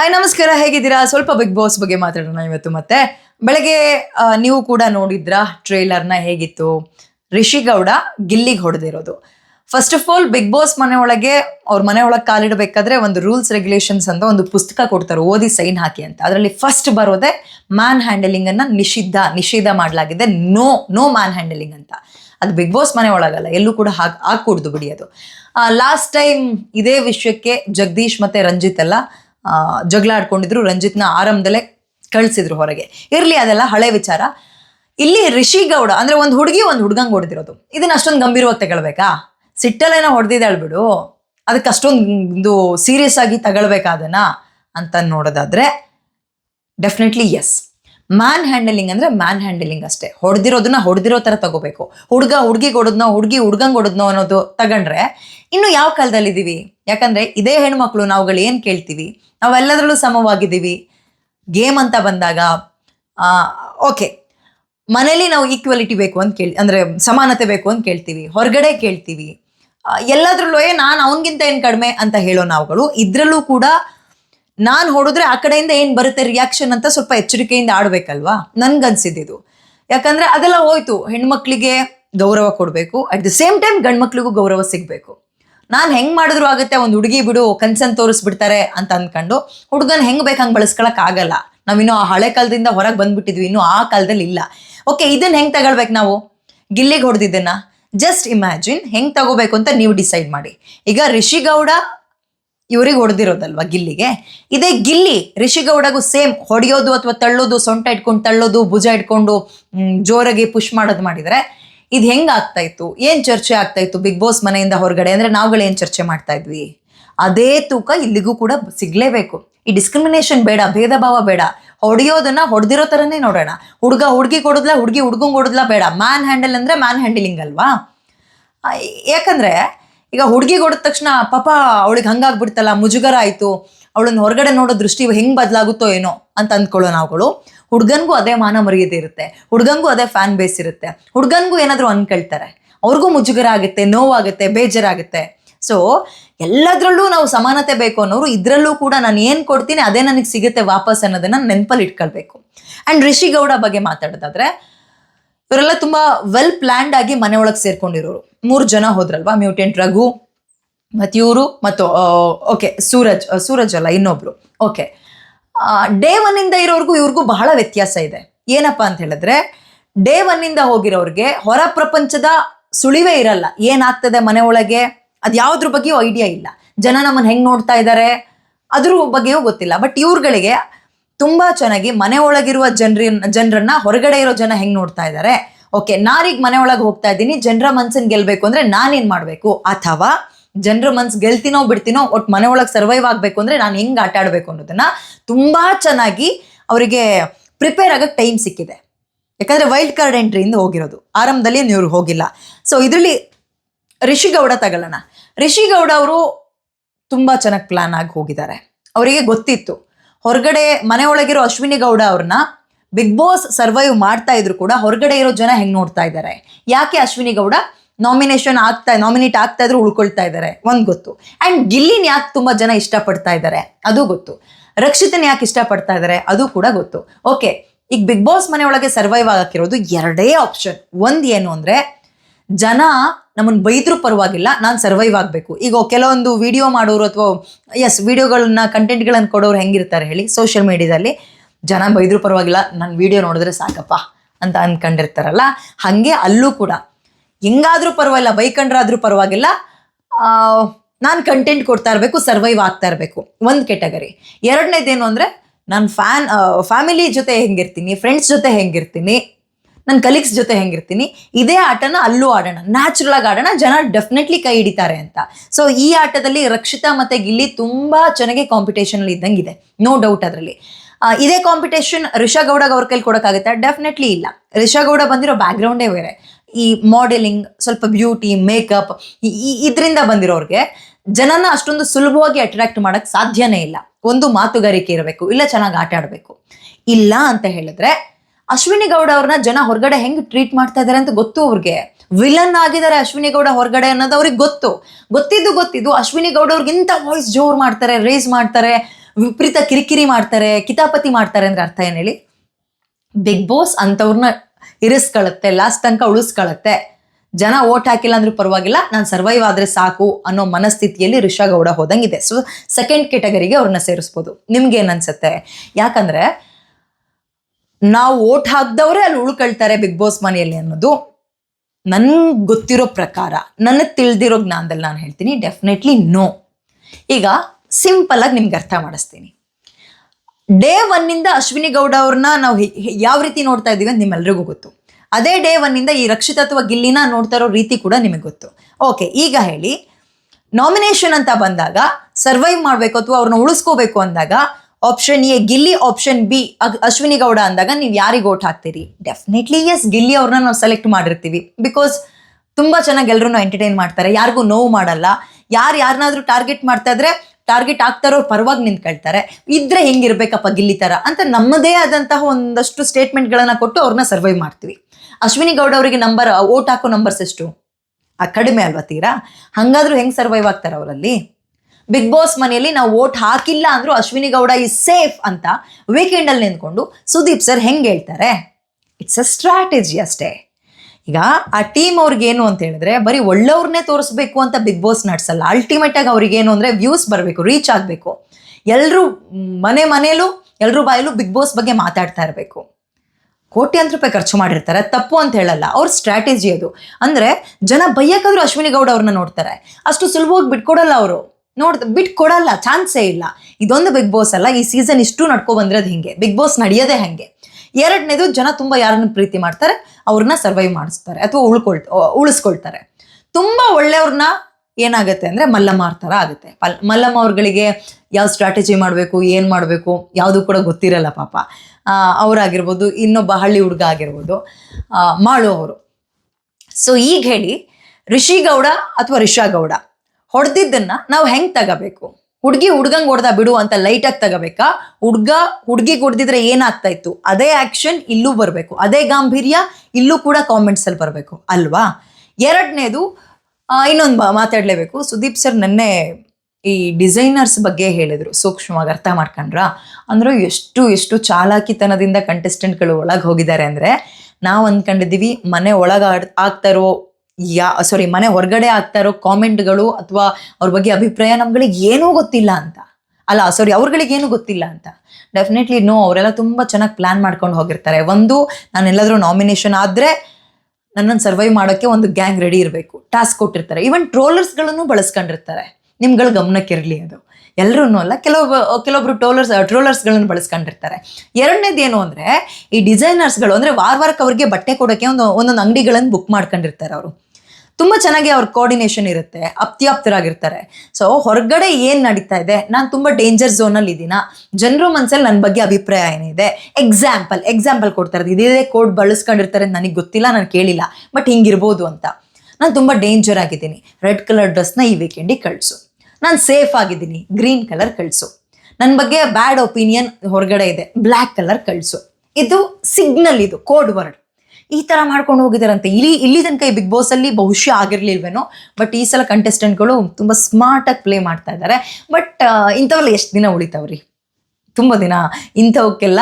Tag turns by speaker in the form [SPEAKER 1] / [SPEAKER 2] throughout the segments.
[SPEAKER 1] Hi, ನಮಸ್ಕಾರ, ಹೇಗಿದ್ದೀರಾ? ಸ್ವಲ್ಪ ಬಿಗ್ ಬಾಸ್ ಬಗ್ಗೆ ಮಾತಾಡೋಣ ಇವತ್ತು ಮತ್ತೆ. ಬೆಳಗ್ಗೆ ನೀವು ಕೂಡ ನೋಡಿದ್ರ ಟ್ರೇಲರ್ನ ಹೇಗಿತ್ತು? ರಿಷಿ ಗೌಡ ಗಿಲ್ಲಿಗೆ ಹೊಡೆದಿರೋದು. First of all Bigg Boss ಮನೆ ಒಳಗೆ ಅವ್ರ ಮನೆ ಕಾಲಿಡಬೇಕಾದ್ರೆ ಒಂದು ರೂಲ್ಸ್, ರೆಗ್ಯುಲೇಷನ್ಸ್ ಅಂತ ಒಂದು ಪುಸ್ತಕ ಕೊಡ್ತಾರೆ, ಓದಿ ಸೈನ್ ಹಾಕಿ ಅಂತ. ಅದರಲ್ಲಿ ಫಸ್ಟ್ ಬರೋದೆ ಮ್ಯಾನ್ ಹ್ಯಾಂಡಲಿಂಗ್ ಅನ್ನ ನಿಷಿದ್ಧ, ನಿಷೇಧ ಮಾಡಲಾಗಿದೆ ನೋ ನೋ ಮ್ಯಾನ್ ಹ್ಯಾಂಡಲಿಂಗ್ ಅಂತ. ಅದು ಬಿಗ್ ಬಾಸ್ ಮನೆ ಒಳಗಲ್ಲ, ಎಲ್ಲೂ ಕೂಡ ಹಾಕ್ ಹಾಕೂಡ್ದು ಬಿಡಿ ಅದು. ಲಾಸ್ಟ್ ಟೈಮ್ ಇದೇ ವಿಷಯಕ್ಕೆ ಜಗದೀಶ್ ಮತ್ತೆ ರಂಜಿತ್ ಎಲ್ಲ ಜಗಳ ಆಡ್ಕೊಂಡಿದ್ರು. ರಂಜಿತ್ನ ಆರಂಭದಲ್ಲೇ ಕಳಿಸಿದ್ರು ಹೊರಗೆ. ಇರಲಿ, ಅದೆಲ್ಲ ಹಳೆ ವಿಚಾರ. ಇಲ್ಲಿ ರಿಷಿ ಗೌಡ ಅಂದ್ರೆ ಒಂದು ಹುಡುಗಿ, ಒಂದು ಹುಡುಗಂಗೆ ಹೊಡೆದಿರೋದು. ಇದನ್ನ ಅಷ್ಟೊಂದು ಗಂಭೀರವಾಗಿ ತಗೊಳ್ಬೇಕಾ? ಸಿಟ್ಟಲ್ಲೇನೋ ಹೊಡೆದಿದ್ದಾಳು ಬಿಡು. ಅದಕ್ಕೆ ಅಷ್ಟೊಂದು ಸೀರಿಯಸ್ ಆಗಿ ತಗೊಳ್ಬೇಕಾದನ ಅಂತ ನೋಡೋದಾದ್ರೆ ಡೆಫಿನೆಟ್ಲಿ ಎಸ್ ಮ್ಯಾನ್ ಹ್ಯಾಂಡಲಿಂಗ್ ಅಂದ್ರೆ ಮ್ಯಾನ್ ಹ್ಯಾಂಡಲಿಂಗ್ ಅಷ್ಟೇ. ಹೊಡೆದಿರೋದನ್ನ ಹೊಡೆದಿರೋ ತರ ತಗೋಬೇಕು. ಹುಡುಗ ಹುಡುಗಿ ಹೊಡೆದ್ನೋ, ಹುಡುಗಿ ಹುಡ್ಗಂಗ್ ಹೊಡೆದ್ನೋ ಅನ್ನೋದು ತಗೊಂಡ್ರೆ ಇನ್ನು ಯಾವ ಕಾಲದಲ್ಲಿ ಇದೀವಿ ಯಾಕಂದ್ರೆ ಇದೇ ಹೆಣ್ಮಕ್ಳು ನಾವುಗಳು ಏನು ಕೇಳ್ತೀವಿ? ನಾವೆಲ್ಲದರಲ್ಲೂ ಸಮವಾಗಿದ್ದೀವಿ. ಗೇಮ್ ಅಂತ ಬಂದಾಗ ಓಕೆ. ಮನೇಲಿ ನಾವು ಈಕ್ವಾಲಿಟಿ ಬೇಕು ಅಂತ ಕೇಳಿ, ಅಂದ್ರೆ ಸಮಾನತೆ ಬೇಕು ಅಂತ ಕೇಳ್ತೀವಿ. ಹೊರಗಡೆ ಕೇಳ್ತೀವಿ. ಎಲ್ಲದರಲ್ಲೂ ನಾನು ಅವನಿಗಿಂತ ಏನು ಕಡಿಮೆ ಅಂತ ಹೇಳೋ ನಾವುಗಳು ಇದರಲ್ಲೂ ಕೂಡ ನಾನು ಹೊಡೆದ್ರೆ ಆ ಕಡೆಯಿಂದ ಏನು ಬರುತ್ತೆ ರಿಯಾಕ್ಷನ್ ಅಂತ ಸ್ವಲ್ಪ ಎಚ್ಚರಿಕೆಯಿಂದ ಆಡ್ಬೇಕಲ್ವಾ? ನನ್ಗನ್ಸಿದ್ದು ಯಾಕಂದ್ರೆ ಅದೆಲ್ಲ ಹೋಯ್ತು. ಹೆಣ್ಮಕ್ಳಿಗೆ ಗೌರವ ಕೊಡಬೇಕು. ಅಟ್ ದ ಸೇಮ್ ಟೈಮ್ ಗಂಡ್ಮಕ್ಳಿಗೂ ಗೌರವ ಸಿಗಬೇಕು. ನಾನು ಹೆಂಗ್ ಮಾಡಿದ್ರು ಆಗುತ್ತೆ, ಒಂದು ಹುಡುಗಿ ಬಿಡು, ಕನ್ಸನ್ ತೋರಿಸ್ಬಿಡ್ತಾರೆ ಅಂತ ಅಂದ್ಕೊಂಡು ಹುಡುಗನ ಹೆಂಗ್ ಬೇಕು ಹಂಗೆ ಬಳಸ್ಕೊಳಕ್ ಆಗಲ್ಲ. ನಾವಿನ್ನೂ ಆ ಹಳೆ ಕಾಲದಿಂದ ಹೊರಗೆ ಬಂದ್ಬಿಟ್ಟಿದ್ವಿ. ಇನ್ನು ಆ ಕಾಲದಲ್ಲಿ ಇಲ್ಲ. ಓಕೆ ಇದನ್ನ ಹೆಂಗ್ ತಗೊಳ್ಬೇಕು ನಾವು? ಗಿಲ್ಲಿಗೆ ಹೊಡೆದಿದ್ದನ್ನ? ಜಸ್ಟ್ ಇಮ್ಯಾಜಿನ್ ಹೆಂಗ್ ತಗೋಬೇಕು ಅಂತ ನೀವು ಡಿಸೈಡ್ ಮಾಡಿ. ಈಗ ರಿಷಿ ಗೌಡ ಇವ್ರಿಗೆ ಹೊಡೆದಿರೋದಲ್ವಾ ಗಿಲ್ಲಿಗೆ? ಇದೇ ಗಿಲ್ಲಿ ರಿಷಿಗೌಡಗೂ ಸೇಮ್ ಹೊಡೆಯೋದು ಅಥವಾ ತಳ್ಳೋದು, ಸೊಂಟ ಇಟ್ಕೊಂಡು ತಳ್ಳೋದು, ಭುಜ ಇಟ್ಕೊಂಡು ಜೋರಾಗಿ ಪುಷ್ ಮಾಡೋದು ಮಾಡಿದರೆ ಇದು ಹೆಂಗ್ ಆಗ್ತಾ ಇತ್ತು? ಏನು ಚರ್ಚೆ ಆಗ್ತಾ ಇತ್ತು ಬಿಗ್ ಬಾಸ್ ಮನೆಯಿಂದ ಹೊರಗಡೆ? ಅಂದ್ರೆ ನಾವುಗಳು ಏನ್ ಚರ್ಚೆ ಮಾಡ್ತಾ ಇದ್ವಿ? ಅದೇ ತೂಕ ಇಲ್ಲಿಗೂ ಕೂಡ ಸಿಗ್ಲೇಬೇಕು. ಈ ಡಿಸ್ಕ್ರಿಮಿನೇಷನ್ ಬೇಡ ಭೇದ ಭಾವ ಬೇಡ. ಹೊಡೆಯೋದನ್ನ ಹೊಡೆದಿರೋ ಥರನೇ ನೋಡೋಣ. ಹುಡುಗ ಹುಡುಗಿ ಕೊಡದ್ಲಾ, ಹುಡುಗಿ ಹುಡುಗಂಗೆ ಕೊಡದ್ಲಾ ಬೇಡ. ಮ್ಯಾನ್ ಹ್ಯಾಂಡಲ್ ಅಂದ್ರೆ ಮ್ಯಾನ್ ಹ್ಯಾಂಡಲಿಂಗ್ ಅಲ್ವಾ ಯಾಕಂದ್ರೆ ಈಗ ಹುಡುಗಿ ಹೊಡೆದ ತಕ್ಷಣ ಪಾಪ ಅವಳಿಗೆ ಹಂಗಾಗ್ಬಿಡ್ತಲ್ಲ, ಮುಜುಗರ ಆಯ್ತು, ಅವಳನ್ನ ಹೊರಗಡೆ ನೋಡೋ ದೃಷ್ಟಿ ಹೆಂಗ್ ಬದಲಾಗುತ್ತೋ ಏನೋ ಅಂತ ಅಂದ್ಕೊಳ್ಳೋ ನಾವುಗಳು. ಹುಡ್ಗನ್ಗೂ ಅದೇ ಮಾನ ಮರ್ಯಾದೆ ಇರುತ್ತೆ, ಹುಡ್ಗನ್ಗೂ ಅದೇ ಫ್ಯಾನ್ ಬೇಸ್ ಇರುತ್ತೆ, ಹುಡ್ಗನ್ಗೂ ಏನಾದರೂ ಅನ್ಕೊಳ್ತಾರೆ, ಅವ್ರಿಗೂ ಮುಜುಗರ ಆಗುತ್ತೆ, ನೋವಾಗುತ್ತೆ, ಬೇಜಾರಾಗುತ್ತೆ. ಸೊ ಎಲ್ಲದರಲ್ಲೂ ನಾವು ಸಮಾನತೆ ಬೇಕು ಅನ್ನೋರು, ಇದ್ರಲ್ಲೂ ಕೂಡ ನಾನು ಏನು ಕೊಡ್ತೀನಿ ಅದೇ ನನಗೆ ಸಿಗುತ್ತೆ ವಾಪಸ್ ಅನ್ನೋದನ್ನ ನೆನಪಲ್ಲಿ ಇಟ್ಕೊಳ್ಬೇಕು. ಅಂಡ್ ರಿಷಿ ಗೌಡ ಬಗ್ಗೆ ಮಾತಾಡೋದಾದ್ರೆ ಇವರೆಲ್ಲ ತುಂಬಾ ವೆಲ್ ಪ್ಲಾನ್ಡ್ ಆಗಿ ಮನೆ ಒಳಗೆ ಸೇರ್ಕೊಂಡಿರೋರು. ಮೂರು ಜನ ಹೋದ್ರಲ್ವಾ? ಮ್ಯೂಟೆಂಟ್ ರಘು ಮತ್ತು ಇವರು ಮತ್ತು ಓಕೆ ಸೂರಜ್ ಸೂರಜ್ ಅಲ್ಲ, ಇನ್ನೊಬ್ರು. ಓಕೆ ಡೇ ಒನ್ನಿಂದ ಇರೋರ್ಗು ಇವ್ರಿಗೂ ಬಹಳ ವ್ಯತ್ಯಾಸ ಇದೆ. ಏನಪ್ಪಾ ಅಂತ ಹೇಳಿದ್ರೆ ಡೇ ಒನ್ನಿಂದ ಹೋಗಿರೋರಿಗೆ ಹೊರ ಪ್ರಪಂಚದ ಸುಳಿವೇ ಇರಲ್ಲ. ಏನಾಗ್ತದೆ ಮನೆ ಒಳಗೆ? ಅದು ಯಾವ್ದ್ರ ಬಗ್ಗೆಯೂ ಐಡಿಯಾ ಇಲ್ಲ. ಜನ ನಮ್ಮನ್ನು ಹೆಂಗ್ ನೋಡ್ತಾ ಇದ್ದಾರೆ ಅದ್ರ ಬಗ್ಗೆಯೂ ಗೊತ್ತಿಲ್ಲ. ಬಟ್ ಇವ್ರುಗಳಿಗೆ ತುಂಬಾ ಚೆನ್ನಾಗಿ ಮನೆ ಒಳಗಿರುವ ಜನರ, ಜನರನ್ನ ಹೊರಗಡೆ ಇರೋ ಜನ ಹೆಂಗ್ ನೋಡ್ತಾ ಇದ್ದಾರೆ ಓಕೆ ನಾನೀಗ ಮನೆ ಒಳಗೆ ಹೋಗ್ತಾ ಇದ್ದೀನಿ, ಜನರ ಮನ್ಸನ್ ಗೆಲ್ಬೇಕು ಅಂದ್ರೆ ನಾನೇನ್ ಮಾಡ್ಬೇಕು? ಅಥವಾ ಜನರ ಮನ್ಸ್ ಗೆಲ್ತೀನೋ ಬಿಡ್ತೀನೋ ಒಟ್ಟು ಮನೆ ಒಳಗೆ ಸರ್ವೈವ್ ಆಗ್ಬೇಕು ಅಂದ್ರೆ ನಾನು ಹೆಂಗ್ ಆಟ ಆಡ್ಬೇಕು ಅನ್ನೋದನ್ನ ತುಂಬಾ ಚೆನ್ನಾಗಿ ಅವರಿಗೆ ಪ್ರಿಪೇರ್ ಆಗಕ್ಕೆ ಟೈಮ್ ಸಿಕ್ಕಿದೆ. ಯಾಕಂದ್ರೆ ವೈಲ್ಡ್ ಕಾರ್ಡ್ ಎಂಟ್ರಿಯಿಂದ ಹೋಗಿರೋದು. ಆರಂಭದಲ್ಲಿ ಇವ್ರು ಹೋಗಿಲ್ಲ. ಸೊ ಇದರಲ್ಲಿ ರಿಷಿಗೌಡ ತಗೊಳ್ಳೋಣ. ರಿಷಿಗೌಡ ಅವರು ತುಂಬಾ ಚೆನ್ನಾಗಿ ಪ್ಲಾನ್ ಆಗಿ ಹೋಗಿದ್ದಾರೆ. ಅವರಿಗೆ ಗೊತ್ತಿತ್ತು. ಹೊರಗಡೆ ಮನೆ ಒಳಗಿರೋ ಅಶ್ವಿನಿ ಗೌಡ ಅವ್ರನ್ನ ಬಿಗ್ ಬಾಸ್ ಸರ್ವೈವ್ ಮಾಡ್ತಾ ಇದ್ರು ಕೂಡ ಹೊರಗಡೆ ಇರೋ ಜನ ಹೆಂಗ್ ನೋಡ್ತಾ ಇದ್ದಾರೆ ಯಾಕೆ ಅಶ್ವಿನಿ ಗೌಡ ನಾಮಿನೇಷನ್ ಆಗ್ತಾ ನಾಮಿನೇಟ್ ಆಗ್ತಾ ಇದ್ರು ಉಳ್ಕೊಳ್ತಾ ಇದ್ದಾರೆ ಒಂದ್ ಗೊತ್ತು. ಅಂಡ್ ಗಿಲ್ಲಿನ್ ಯಾಕೆ ತುಂಬಾ ಜನ ಇಷ್ಟಪಡ್ತಾ ಇದ್ದಾರೆ ಅದು ಗೊತ್ತು. ರಕ್ಷಿತನ್ ಯಾಕೆ ಇಷ್ಟಪಡ್ತಾ ಇದ್ದಾರೆ ಅದು ಕೂಡ ಗೊತ್ತು. ಓಕೆ ಈಗ ಬಿಗ್ ಬಾಸ್ ಮನೆ ಒಳಗೆ ಸರ್ವೈವ್ ಆಗಕ್ಕಿರೋದು ಎರಡೇ ಆಪ್ಷನ್ ಒಂದ್ ಏನು ಅಂದ್ರೆ ಜನ ನಮ್ಮನ್ನ ಬೈದ್ರು ಪರವಾಗಿಲ್ಲ, ನಾನು ಸರ್ವೈವ್ ಆಗಬೇಕು. ಈಗ ಕೆಲವೊಂದು ವಿಡಿಯೋ ಮಾಡೋರು ಅಥವಾ ಎಸ್ ವಿಡಿಯೋಗಳನ್ನ ಕಂಟೆಂಟ್ಗಳನ್ನು ಕೊಡೋರು ಹೆಂಗಿರ್ತಾರೆ ಹೇಳಿ ಸೋಷಿಯಲ್ ಮೀಡಿಯಾದಲ್ಲಿ ಜನ ಬೈದ್ರು ಪರವಾಗಿಲ್ಲ ನನ್ನ ವಿಡಿಯೋ ನೋಡಿದ್ರೆ ಸಾಕಪ್ಪ ಅಂತ ಅಂದ್ಕೊಂಡಿರ್ತಾರಲ್ಲ ಹಾಗೆ ಅಲ್ಲೂ ಕೂಡ. ಹೆಂಗಾದ್ರೂ ಪರವಾಗಿಲ್ಲ, ಬೈಕಂಡ್ರಾದ್ರೂ ಪರವಾಗಿಲ್ಲ ನಾನು ಕಂಟೆಂಟ್ ಕೊಡ್ತಾ ಇರಬೇಕು ಸರ್ವೈವ್ ಆಗ್ತಾ ಇರಬೇಕು. ಒಂದು ಕೆಟಗರಿ ಎರಡನೇದೇನು ಅಂದರೆ, ನಾನು ಫ್ಯಾನ್ ಫ್ಯಾಮಿಲಿ ಜೊತೆ ಹೆಂಗಿರ್ತೀನಿ ಫ್ರೆಂಡ್ಸ್ ಜೊತೆ ಹೆಂಗಿರ್ತೀನಿ ನನ್ನ ಕಲೀಗ್ಸ್ ಜೊತೆ ಹೆಂಗಿರ್ತೀನಿ, ಇದೇ ಆಟನ ಅಲ್ಲೂ ಆಡೋಣ. ನ್ಯಾಚುರಲ್ ಆಗಿ ಆಡೋಣ, ಜನ ಡೆಫಿನೆಟ್ಲಿ ಕೈ ಹಿಡಿತಾರೆ ಅಂತ. ಸೊ ಈ ಆಟದಲ್ಲಿ ರಕ್ಷಿತಾ ಮತ್ತೆ ಗಿಲ್ಲಿ ತುಂಬಾ ಚೆನ್ನಾಗಿ ಕಾಂಪಿಟೇಷನ್ ಇದ್ದಂಗಿದೆ ನೋ ಡೌಟ್ ಅದರಲ್ಲಿ. ಇದೇ ಕಾಂಪಿಟೇಷನ್ ರಿಷಾ ಗೌಡಗೆ ಅವ್ರ ಕೈಲಿ ಕೊಡೋಕ್ಕಾಗುತ್ತೆ? ಡೆಫಿನೆಟ್ಲಿ ಇಲ್ಲ. ರಿಷಾ ಗೌಡ ಬಂದಿರೋ ಬ್ಯಾಕ್ಗ್ರೌಂಡೇ ಬೇರೆ. ಈ ಮಾಡೆಲಿಂಗ್ ಸ್ವಲ್ಪ ಬ್ಯೂಟಿ ಮೇಕಪ್ ಇದರಿಂದ ಬಂದಿರೋರಿಗೆ ಜನನ ಅಷ್ಟೊಂದು ಸುಲಭವಾಗಿ ಅಟ್ರಾಕ್ಟ್ ಮಾಡಕ್ ಸಾಧ್ಯನೇ ಇಲ್ಲ. ಒಂದು ಮಾತುಗಾರಿಕೆ ಇರಬೇಕು, ಇಲ್ಲ ಚೆನ್ನಾಗಿ ಆಟ ಆಡಬೇಕು. ಇಲ್ಲ ಅಂತ ಹೇಳಿದ್ರೆ ಅಶ್ವಿನಿ ಗೌಡ ಅವ್ರನ್ನ ಜನ ಹೊರಗಡೆ ಹೆಂಗ್ ಟ್ರೀಟ್ ಮಾಡ್ತಾ ಇದಾರೆ ಅಂತ ಗೊತ್ತು ಅವ್ರಿಗೆ. ವಿಲನ್ ಆಗಿದ್ದಾರೆ ಅಶ್ವಿನಿ ಗೌಡ ಹೊರಗಡೆ ಅನ್ನೋದು ಅವ್ರಿಗೆ ಗೊತ್ತು. ಗೊತ್ತಿದ್ದು ಗೊತ್ತಿದ್ದು ಅಶ್ವಿನಿ ಗೌಡ ಅವ್ರಿಗಿಂತ ವಾಯ್ಸ್ ಜೋರ್ ಮಾಡ್ತಾರೆ ರೇಸ್ ಮಾಡ್ತಾರೆ, ವಿಪರೀತ ಕಿರಿಕಿರಿ ಮಾಡ್ತಾರೆ, ಕಿತಾಪತಿ ಮಾಡ್ತಾರೆ ಅಂದ್ರೆ ಅರ್ಥ ಏನ್ ಹೇಳಿ? ಬಿಗ್ ಬಾಸ್ ಅಂತವ್ರನ್ನ ಇರಿಸ್ಕೊಳತ್ತೆ ಲಾಸ್ಟ್ ತನಕ ಉಳಿಸ್ಕೊಳತ್ತೆ. ಜನ ಓಟ್ ಹಾಕಿಲ್ಲ ಅಂದ್ರೂ ಪರವಾಗಿಲ್ಲ, ನಾನು ಸರ್ವೈವ್ ಆದ್ರೆ ಸಾಕು ಅನ್ನೋ ಮನಸ್ಥಿತಿಯಲ್ಲಿ ರಿಷಾ ಗೌಡ ಹೋದಂಗಿದೆ. ಸೊ ಸೆಕೆಂಡ್ ಕೆಟಗರಿಗೆ ಅವ್ರನ್ನ ಸೇರಿಸ್ಬೋದು. ನಿಮ್ಗೆ ಏನನ್ಸುತ್ತೆ ಅನ್ಸುತ್ತೆ? ಯಾಕಂದ್ರೆ ನಾವು ಓಟ್ ಹಾಕ್ದವ್ರೆ ಅಲ್ಲಿ ಉಳ್ಕೊಳ್ತಾರೆ ಬಿಗ್ ಬಾಸ್ ಮನೆಯಲ್ಲಿ ಅನ್ನೋದು ನನ್ಗೆ ಗೊತ್ತಿರೋ ಪ್ರಕಾರ. ನನಗೆ ತಿಳಿದಿರೋ ಜ್ಞಾನದಲ್ಲಿ ನಾನು ಹೇಳ್ತೀನಿ ಡೆಫಿನೆಟ್ಲಿ ನೋ ಈಗ ಸಿಂಪಲ್ ಆಗಿ ನಿಮ್ಗೆ ಅರ್ಥ ಮಾಡಿಸ್ತೀನಿ. ಡೇ ಒನ್ನಿಂದ ಅಶ್ವಿನಿ ಗೌಡ ಅವ್ರನ್ನ ನಾವು ಯಾವ ರೀತಿ ನೋಡ್ತಾ ಇದ್ದೀವಿ ಅಂತ ನಿಮ್ಮೆಲ್ರಿಗೂ ಗೊತ್ತು. ಅದೇ ಡೇ ಒನ್ನಿಂದ ಈ ರಕ್ಷಿತ ಅಥವಾ ಗಿಲ್ಲಿನ ನೋಡ್ತಾ ಇರೋ ರೀತಿ ಕೂಡ ನಿಮಗೆ ಗೊತ್ತು. ಓಕೆ ಈಗ ಹೇಳಿ ನಾಮಿನೇಷನ್ ಅಂತ ಬಂದಾಗ ಸರ್ವೈವ್ ಮಾಡಬೇಕು ಅಥವಾ ಅವ್ರನ್ನ ಉಳಿಸ್ಕೋಬೇಕು ಅಂದಾಗ option A Gilli. Option B Ashwini Gowda ಅಂದಾಗ ನೀವು ಯಾರಿಗೆ ಓಟ್ ಹಾಕ್ತೀರಿ? ಡೆಫಿನೆಟ್ಲಿ ಎಸ್ ಗಿಲ್ಲಿ ಅವ್ರನ್ನ ನಾವು ಸೆಲೆಕ್ಟ್ ಮಾಡಿರ್ತೀವಿ. ಬಿಕಾಸ್ ತುಂಬಾ ಚೆನ್ನಾಗಿ ಎಲ್ಲರೂ ಎಂಟರ್ಟೈನ್ ಮಾಡ್ತಾರೆ. ಯಾರಿಗೂ ನೋವು ಮಾಡಲ್ಲ. ಯಾರು ಯಾರನ್ನಾದ್ರೂ ಟಾರ್ಗೆಟ್ ಮಾಡ್ತಾ ಇದ್ರೆ ಟಾರ್ಗೆಟ್ ಆಗ್ತಾರೋ ಪರವಾಗಿ ನಿಂತ್ಕೊಳ್ತಾರೆ. ಇದ್ರೆ ಹೆಂಗಿರ್ಬೇಕಪ್ಪ ಗಿಲ್ಲಿ ತರ ಅಂತ ನಮ್ಮದೇ ಆದಂತಹ ಒಂದಷ್ಟು ಸ್ಟೇಟ್ಮೆಂಟ್ಗಳನ್ನ ಕೊಟ್ಟು ಅವ್ರನ್ನ ಸರ್ವೈವ್ ಮಾಡ್ತೀವಿ. ಅಶ್ವಿನಿ ಗೌಡ ಅವರಿಗೆ ನಂಬರ್ ಓಟ್ ಹಾಕೋ ನಂಬರ್ಸ್ ಎಷ್ಟು? ಕಡಿಮೆ ಅಲ್ವಾ ತೀರಾ? ಹಂಗಾದ್ರೂ ಹೆಂಗೆ ಸರ್ವೈವ್ ಆಗ್ತಾರೆ ಅವರಲ್ಲಿ? ಬಿಗ್ ಬಾಸ್ ಮನೆಯಲ್ಲಿ ನಾವು ವೋಟ್ ಹಾಕಿಲ್ಲ ಅಂದ್ರೂ ಅಶ್ವಿನಿ ಗೌಡ ಇಸ್ ಸೇಫ್ ಅಂತ ವೀಕೆಂಡ್ ಅಲ್ಲಿ ನಿಂತ್ಕೊಂಡು ಸುದೀಪ್ ಸರ್ ಹೆಂಗ್ ಹೇಳ್ತಾರೆ? ಇಟ್ಸ್ ಅ ಸ್ಟ್ರಾಟಜಿ ಅಷ್ಟೇ. ಈಗ ಆ ಟೀಮ್ ಅವ್ರಿಗೆ ಏನು ಅಂತ ಹೇಳಿದ್ರೆ ಬರೀ ಒಳ್ಳೆಯವ್ರನ್ನೇ ತೋರಿಸ್ಬೇಕು ಅಂತ ಬಿಗ್ ಬಾಸ್ ನಡ್ಸಲ್ಲ. ಅಲ್ಟಿಮೇಟ್ ಆಗಿ ಅವ್ರಿಗೆ ಏನು ಅಂದ್ರೆ ವ್ಯೂಸ್ ಬರಬೇಕು ರೀಚ್ ಆಗಬೇಕು. ಎಲ್ಲರೂ ಮನೆ ಮನೇಲೂ ಎಲ್ಲರೂ ಬಾಯಲ್ಲೂ ಬಿಗ್ ಬಾಸ್ ಬಗ್ಗೆ ಮಾತಾಡ್ತಾ ಇರಬೇಕು. ಕೋಟ್ಯಾಂತರ ರೂಪಾಯಿ ಖರ್ಚು ಮಾಡಿರ್ತಾರೆ. ತಪ್ಪು ಅಂತ ಹೇಳಲ್ಲ. ಅವ್ರ ಸ್ಟ್ರಾಟಜಿ ಅದು. ಅಂದ್ರೆ ಜನ ಬೈಯಕ್ಕಾದ್ರೂ ಅಶ್ವಿನಿ ಗೌಡ ಅವ್ರನ್ನ ನೋಡ್ತಾರೆ. ಅಷ್ಟು ಸುಲಭವಾಗಿ ಬಿಟ್ಕೊಡಲ್ಲ ಅವರು. ನೋಡ್ ಬಿಟ್ಕೊಡಲ್ಲ ಚಾನ್ಸೇ ಇಲ್ಲ. ಇದೊಂದು ಬಿಗ್ ಬಾಸ್ ಅಲ್ಲ, ಈ ಸೀಸನ್ ಇಷ್ಟು ನಡ್ಕೊ ಬಂದಿರೋದು ಹಿಂಗೆ. ಬಿಗ್ ಬಾಸ್ ನಡೆಯೋದೇ ಹಂಗೆ. ಎರಡನೇದು ಜನ ತುಂಬಾ ಯಾರನ್ನು ಪ್ರೀತಿ ಮಾಡ್ತಾರೆ, ಅವ್ರನ್ನ ಸರ್ವೈವ್ ಮಾಡಿಸ್ತಾರೆ, ಅಥವಾ ಉಳ್ಕೊಳ್ ಉಳಿಸ್ಕೊಳ್ತಾರೆ. ತುಂಬಾ ಒಳ್ಳೆಯವ್ರನ್ನ ಏನಾಗುತ್ತೆ ಅಂದ್ರೆ ಮಲ್ಲಮ್ಮ ಅವ್ರ ಥರ ಆಗುತ್ತೆ. ಪಲ್, ಮಲ್ಲಮ್ಮ ಅವ್ರಗಳಿಗೆ ಯಾವ ಸ್ಟ್ರಾಟಜಿ ಮಾಡಬೇಕು, ಏನು ಮಾಡಬೇಕು, ಯಾವುದು ಕೂಡ ಗೊತ್ತಿರಲ್ಲ ಪಾಪ. ಅವರಾಗಿರ್ಬೋದು, ಇನ್ನೊಬ್ಬ ಹಳ್ಳಿ ಹುಡುಗ ಆಗಿರ್ಬೋದು ಮಾಳು ಅವರು. ಸೊ ಈಗ ಹೇಳಿ ರಿಷಿ ಗೌಡ ಅಥವಾ ರಿಷಾ ಗೌಡ? ಹೊಡೆದಿದ್ದನ್ನ ನಾವು ಹೆಂಗ್ ತಗೋಬೇಕು? ಹುಡುಗಿ ಹುಡ್ಗಂಗ್ ಹೊಡೆದ ಬಿಡು ಅಂತ ಲೈಟಾಗಿ ತಗೋಬೇಕಾ? ಹುಡ್ಗ ಹುಡ್ಗಿ ಹೊಡೆದಿದ್ರೆ ಏನಾಗ್ತಾ ಇತ್ತು? ಅದೇ ಆಕ್ಷನ್ ಇಲ್ಲೂ ಬರಬೇಕು. ಅದೇ ಗಾಂಭೀರ್ಯ ಇಲ್ಲೂ ಕೂಡ ಕಾಮೆಂಟ್ಸ್ ಅಲ್ಲಿ ಬರಬೇಕು. ಅಲ್ವಾ? ಎರಡನೇದು ಇನ್ನೊಂದು ಮಾತಾಡಲೇಬೇಕು. ಸುದೀಪ್ ಸರ್ ನೆನ್ನೆ ಈ ಡಿಸೈನರ್ಸ್ ಬಗ್ಗೆ ಹೇಳಿದ್ರು. ಸೂಕ್ಷ್ಮವಾಗಿ ಅರ್ಥ ಮಾಡ್ಕೊಂಡ್ರ? ಅಂದ್ರೆ ಎಷ್ಟು ಎಷ್ಟು ಚಾಲಾಕಿತನದಿಂದ ಕಂಟೆಸ್ಟೆಂಟ್ಗಳು ಒಳಗೆ ಹೋಗಿದ್ದಾರೆ ಅಂದ್ರೆ ನಾವು ಅಂದ್ಕೊಂಡಿದ್ದೀವಿ, ಮನೆ ಒಳಗೆ ಆಗ್ತಾ ಇರೋ ಯಾ ಸಾರಿ ಮನೆ ಹೊರಗಡೆ ಆಗ್ತಾ ಇರೋ ಕಾಮೆಂಟ್ಗಳು ಅಥವಾ ಅವ್ರ ಬಗ್ಗೆ ಅಭಿಪ್ರಾಯ ನಮ್ಗಳಿಗೆ ಏನೂ ಗೊತ್ತಿಲ್ಲ ಅಂತ. ಅಲ್ಲ ಸಾರಿ ಅವ್ರಗಳಿಗೆ ಏನು ಗೊತ್ತಿಲ್ಲ ಅಂತ. ಡೆಫಿನೆಟ್ಲಿ ನೋ ಅವರೆಲ್ಲ ತುಂಬ ಚೆನ್ನಾಗಿ ಪ್ಲಾನ್ ಮಾಡ್ಕೊಂಡು ಹೋಗಿರ್ತಾರೆ. ಒಂದು ನಾನು ಎಲ್ಲಾದರೂ ನಾಮಿನೇಷನ್ ಆದರೆ ನನ್ನನ್ನು ಸರ್ವೈವ್ ಮಾಡೋಕ್ಕೆ ಒಂದು ಗ್ಯಾಂಗ್ ರೆಡಿ ಇರಬೇಕು. ಟಾಸ್ಕ್ ಕೊಟ್ಟಿರ್ತಾರೆ. ಈವನ್ ಟ್ರೋಲರ್ಸ್ಗಳನ್ನು ಬಳಸ್ಕೊಂಡಿರ್ತಾರೆ. ನಿಮ್ಗಳ ಗಮನಕ್ಕಿರಲಿ ಅದು. ಎಲ್ಲರೂ ಅಲ್ಲ, ಕೆಲವೊಬ್ಬ, ಕೆಲವೊಬ್ರು ಟ್ರೋಲರ್ಸ್ ಟ್ರೋಲರ್ಸ್ಗಳನ್ನು ಬಳಸ್ಕೊಂಡಿರ್ತಾರೆ. ಎರಡನೇದು ಏನು ಅಂದರೆ, ಈ ಡಿಸೈನರ್ಸ್ಗಳು ಅಂದರೆ ವಾರ ವಾರಕ್ಕೆ ಅವ್ರಿಗೆ ಬಟ್ಟೆ ಕೊಡೋಕ್ಕೆ ಒಂದು, ಒಂದೊಂದು ಅಂಗಡಿಗಳನ್ನು ಬುಕ್ ಮಾಡ್ಕೊಂಡಿರ್ತಾರೆ ಅವರು. ತುಂಬ ಚೆನ್ನಾಗಿ ಅವ್ರ ಕೋಆರ್ಡಿನೇಷನ್ ಇರುತ್ತೆ, ಅಪ್ತಿಯಾಪ್ತರಾಗಿರ್ತಾರೆ. ಸೊ ಹೊರಗಡೆ ಏನು ನಡೀತಾ ಇದೆ, ನಾನು ತುಂಬಾ ಡೇಂಜರ್ ಝೋನಲ್ಲಿ ಇದ್ದೀನ ಜನರು ಮನಸ್ಸಲ್ಲಿ ನನ್ನ ಬಗ್ಗೆ ಅಭಿಪ್ರಾಯ ಏನಿದೆ? ಎಕ್ಸಾಂಪಲ್ ಎಕ್ಸಾಂಪಲ್ ಕೊಡ್ತಾರೆ ಇದೇ ಕೋಡ್ ಬಳಸ್ಕೊಂಡಿರ್ತಾರೆ ನನಗೆ ಗೊತ್ತಿಲ್ಲ, ನಾನು ಕೇಳಿಲ್ಲ. ಬಟ್ ಹಿಂಗಿರ್ಬೋದು ಅಂತ. ನಾನು ತುಂಬಾ ಡೇಂಜರ್ ಆಗಿದ್ದೀನಿ. ರೆಡ್ ಕಲರ್ ಡ್ರೆಸ್ನ ಈ ವೀಕೆಂಡಿಗೆ ಕಳಿಸು. ನಾನು ಸೇಫ್ ಆಗಿದ್ದೀನಿ. ಗ್ರೀನ್ ಕಲರ್ ಕಳಿಸು. ನನ್ನ ಬಗ್ಗೆ ಬ್ಯಾಡ್ ಒಪಿನಿಯನ್ ಹೊರಗಡೆ ಇದೆ. ಬ್ಲ್ಯಾಕ್ ಕಲರ್ ಕಳಿಸು. ಇದು ಸಿಗ್ನಲ್ ಇದು ಕೋಡ್ ವರ್ಡ್ ಈ ಥರ ಮಾಡ್ಕೊಂಡು ಹೋಗಿದಾರಂತೆ. ಇಲ್ಲಿ ಇಲ್ಲಿ ತನಕ ಈ ಬಿಗ್ ಬಾಸ್ ಅಲ್ಲಿ ಬಹುಶಃ ಆಗಿರ್ಲಿಲ್ವೇನೋ ಬಟ್ ಈ ಸಲ ಕಂಟೆಸ್ಟೆಂಟ್ಗಳು ತುಂಬ ಸ್ಮಾರ್ಟಾಗಿ ಪ್ಲೇ ಮಾಡ್ತಾ ಇದ್ದಾರೆ ಬಟ್ ಇಂಥವೆಲ್ಲ ಎಷ್ಟು ದಿನ ಉಳಿತಾವ್ರಿ? ತುಂಬ ದಿನ. ಇಂಥವಕ್ಕೆಲ್ಲ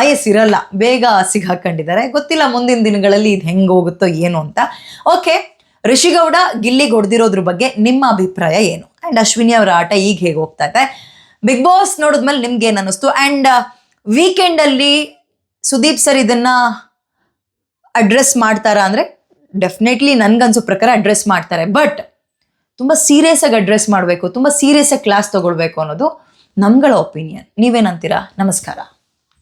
[SPEAKER 1] ಆಯಸ್ ಇರಲ್ಲ. ಬೇಗ ಸಿಗಾಕೊಂಡಿದ್ದಾರೆ ಗೊತ್ತಿಲ್ಲ ಮುಂದಿನ ದಿನಗಳಲ್ಲಿ ಇದು ಹೆಂಗೆ ಹೋಗುತ್ತೋ ಏನು ಅಂತ. ಓಕೆ ಋಷಿಗೌಡ ಗಿಲ್ಲಿಗೆ ಹೊಡೆದಿರೋದ್ರ ಬಗ್ಗೆ ನಿಮ್ಮ ಅಭಿಪ್ರಾಯ ಏನು? ಆ್ಯಂಡ್ ಅಶ್ವಿನಿ ಅವರ ಆಟ ಈಗ ಹೇಗೆ ಹೋಗ್ತಾ ಇದೆ? ಬಿಗ್ ಬಾಸ್ ನೋಡಿದ್ಮೇಲೆ ನಿಮ್ಗೆ ಏನು ಅನ್ನಿಸ್ತು? ಆ್ಯಂಡ್ ವೀಕೆಂಡಲ್ಲಿ ಸುದೀಪ್ ಸರ್ ಇದನ್ನ ಅಡ್ರೆಸ್ ಮಾಡ್ತಾರಾ ಅಂದರೆ ಡೆಫಿನೆಟ್ಲಿ ನನ್ಗನ್ಸೋ ಪ್ರಕಾರ ಅಡ್ರೆಸ್ ಮಾಡ್ತಾರೆ. ಬಟ್ ತುಂಬ ಸೀರಿಯಸ್ ಆಗಿ ಅಡ್ರೆಸ್ ಮಾಡಬೇಕು, ತುಂಬ ಸೀರಿಯಸ್ ಆಗಿ ಕ್ಲಾಸ್ ತಗೊಳ್ಬೇಕು ಅನ್ನೋದು ನಮ್ಗಳ ಒಪಿನಿಯನ್ ನೀವೇನಂತೀರಾ? ನಮಸ್ಕಾರ.